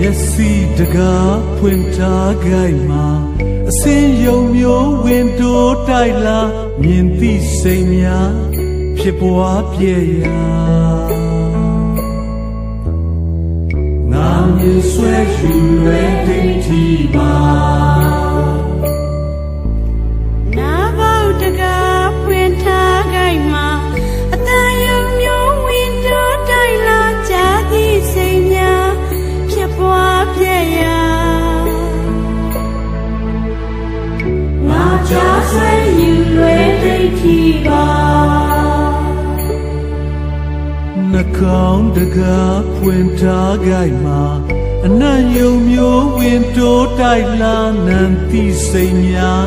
မျက်စိတကားဖွင့်ထားကြိုက်မှာအစင်းယုံမျိုးဝင်တိုးတိုက်လာမြင်သိစိတ်များဖြစ်ပွားပြည့်ရာငါမြင်ဆွဲယူရဲဒိဋ္ဌိပါ နှကောင်းတကားဖွင့်ထားကြိုက်မှာအနံ့ယုံမျိုးဝင်တိုးတိုက်လာနံတိစိတ်များ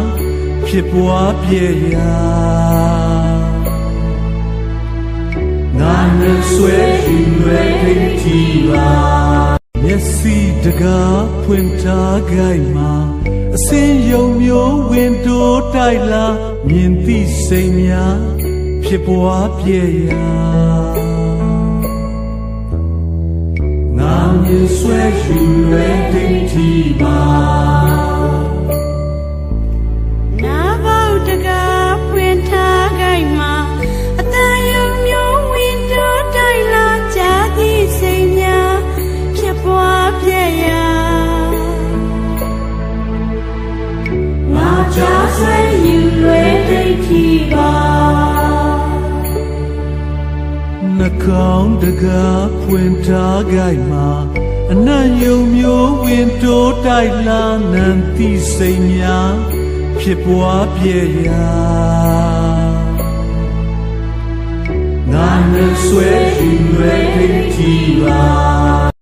ဖြစ်ပွားပြည့်ရာငါနဲ့ဆွဲယူလွယ်ဒိဋ္ဌိပါမျက်စိတကားဖွင့်ထားကြိုက်မှာအစ င်းယုံမျိုးဝင်တိုးတိုက်လာမြင်သိစိတ်များဖြစ်ပွားပြည့်ရာငါမြင်ဆွဲယူလွယ်ဒိဋ္ဌိပါ နှကောင်းတကားဖွင့်ထားကြိုက်မှာအနံ့ယုံမျိုးဝင်တိုးတိုက်လာနံတိစိတ်များဖြစ်ပွားပြည့်ရာငါနဲ့ဆွဲယူလွယ်ဒိဋ္ဌိပါ